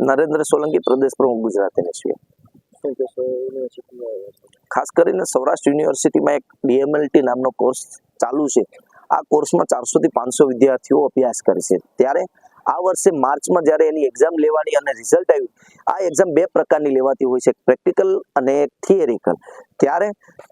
નરેન્દ્ર સોલંકી પ્રદેશ પ્રમુખ ગુજરાત એનએસયુ ખાસ કરીને સૌરાષ્ટ્ર યુનિવર્સિટીમાં એક ડીએમએલટી નામનો કોર્સ ચાલુ છે. આ કોર્સમાં ચારસો થી પાંચસો વિદ્યાર્થીઓ અભ્યાસ કરે છે. ત્યારે આ વર્ષે માર્ચમાં જ્યારે એની એક્ઝામ લેવાની અને રિઝલ્ટ આવ્યું, આ એક્ઝામ બે પ્રકારની લેવાતી હોય છે પ્રેક્ટિકલ અને થિયરિકલ ત્યારે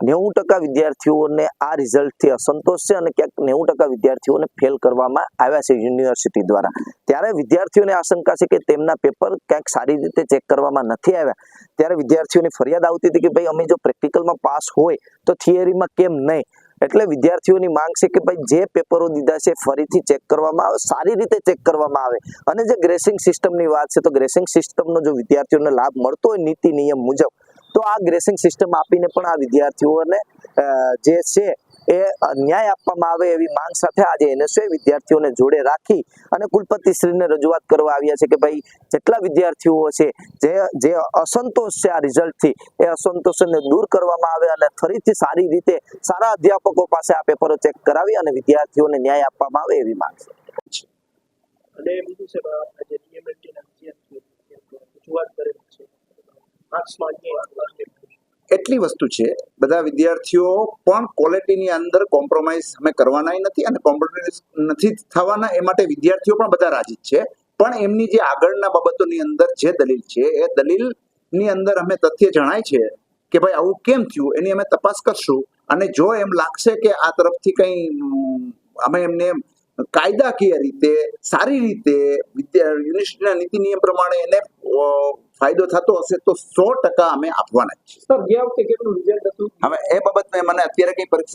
નેવું ટકા વિદ્યાર્થીઓને આ રિઝલ્ટથી અસંતોષ છે અને ક્યાંક નેવું ટકા વિદ્યાર્થીઓને ફેલ કરવામાં આવ્યા છે યુનિવર્સિટી દ્વારા. ત્યારે વિદ્યાર્થીઓને આશંકા છે કે તેમના પેપર ક્યાંક સારી રીતે ચેક કરવામાં નથી આવ્યા. ત્યારે વિદ્યાર્થીઓની ફરિયાદ આવતી હતી કે ભાઈ, અમે જો પ્રેક્ટિકલમાં પાસ હોય તો થિયરીમાં કેમ નહીં? એટલે વિદ્યાર્થીઓની માંગ છે કે ભાઈ જે પેપરો દીધા છે ફરીથી ચેક કરવામાં આવે, સારી રીતે ચેક કરવામાં આવે. અને જે ગ્રેસિંગ સિસ્ટમની વાત છે, તો ગ્રેસિંગ સિસ્ટમનો જો વિદ્યાર્થીઓને લાભ મળતો હોય નીતિ નિયમ મુજબ, તો આ ગ્રેસિંગ સિસ્ટમ આપીને પણ આ વિદ્યાર્થીઓને જે છે એ ન્યાય આપવામાં આવે એવી માંગ સાથે આજે એનએસએ વિદ્યાર્થીઓને જોડે રાખી અને કુલપતિશ્રીને રજૂઆત કરવા આવ્યા છે કે ભાઈ, જેટલા વિદ્યાર્થીઓ છે, જે જે અસંતોષ છે આ રિઝલ્ટથી, એ અસંતોષને દૂર કરવામાં આવે અને ફરીથી સારી રીતે સારા અધ્યાપકો પાસે આ પેપરો ચેક કરાવી અને વિદ્યાર્થીઓને ન્યાય આપવામાં આવે એવી માંગ છે. અને બીજું છે એટલી વસ્તુ છે, બધા વિદ્યાર્થીઓ પણ ક્વોલિટીની અંદર કોમ્પ્રોમાઇઝ અમે કરવાના નથી અને કોમ્પ્રોમાઇઝ નથી થવાના એ માટે વિદ્યાર્થીઓ પણ બધા રાજી છે. પણ એમની જે આગળના બાબતોની અંદર જે દલીલ છે, એ દલીલની અંદર અમે તથ્ય જણાય છે કે ભાઈ આવું કેમ થયું, એની અમે તપાસ કરશું અને જો એમ લાગશે કે આ તરફથી કંઈ, અમે એમને કાયદાકીય રીતે સારી રીતે યુનિવર્સિટીના નીતિ નિયમ પ્રમાણે એને ફાયદો થતો હશે તો સો ટકા અમે આપવાના છીએ. હવે એ બાબતમાં મને અત્યારે કઈ પરીક્ષા